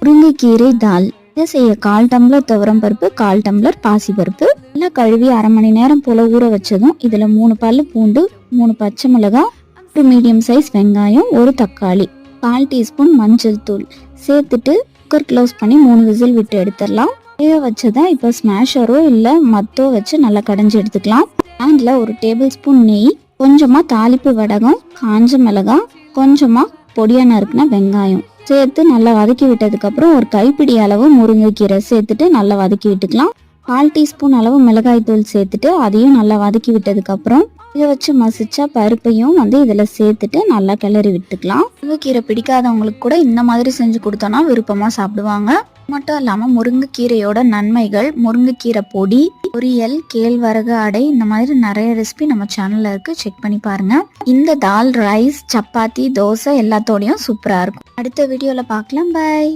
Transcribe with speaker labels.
Speaker 1: முருங்கைக்கீரை தால். இதை செய்ய கால் டம்ளர் துவரம் பருப்பு கால் டம்ளர் பாசி பருப்பு. நல்லா கழுவி அரை மணி நேரம் போல ஊற வச்சதும் இதில் மூணு பல்லு பூண்டு மூணு பச்சை மிளகாய் ஒரு மீடியம் சைஸ் வெங்காயம் ஒரு தக்காளி கால் டீஸ்பூன் மஞ்சள் தூள். சேர்த்துட்டு குக்கர் க்ளோஸ் பண்ணி மூணு விசில் விட்டு எடுத்துடலாம். வேக வச்சதான் இப்போ ஸ்மாஷரோ இல்லை மத்தோ வச்சு நல்லா கடைஞ்சி எடுத்துக்கலாம். பேனில் ஒரு டேபிள் ஸ்பூன் நெய் கொஞ்சமாக தாளிப்பு வடகம் காஞ்ச மிளகாய் கொஞ்சமாக பொடியாக நறுக்குனா வெங்காயம். சேர்த்து நல்லா வதக்கி விட்டதுக்கப்புறம் ஒரு கைப்பிடி அளவு முருங்கைக்கீரை சேர்த்துட்டு நல்லா வதக்கி விட்டுக்கலாம். கால் டீஸ்பூன் அளவு மிளகாய்த்தூள் சேர்த்துட்டு அதையும் நல்லா வதக்கி விட்டதுக்கப்புறம் இதை வச்சு மசிச்சா பருப்பையும் வந்து இதில் சேர்த்துட்டு நல்லா கிளறி விட்டுக்கலாம். முருங்கைக்கீரை பிடிக்காதவங்களுக்கு கூட இந்த மாதிரி செஞ்சு கொடுத்தோன்னா விருப்பமாக சாப்பிடுவாங்க. மட்டும் இல்லாமல் முருங்கைக்கீரையோட நன்மைகள் முருங்கைக்கீரை பொடி பொரியல் கேழ்வரகு அடை இந்த மாதிரி நிறைய ரெசிபி நம்ம சேனலில் இருக்கு. செக் பண்ணி பாருங்க. இந்த தால் ரைஸ் சப்பாத்தி தோசை எல்லாத்தோடையும் சூப்பராக இருக்கும். அடுத்த வீடியோவில் பார்க்கலாம். பை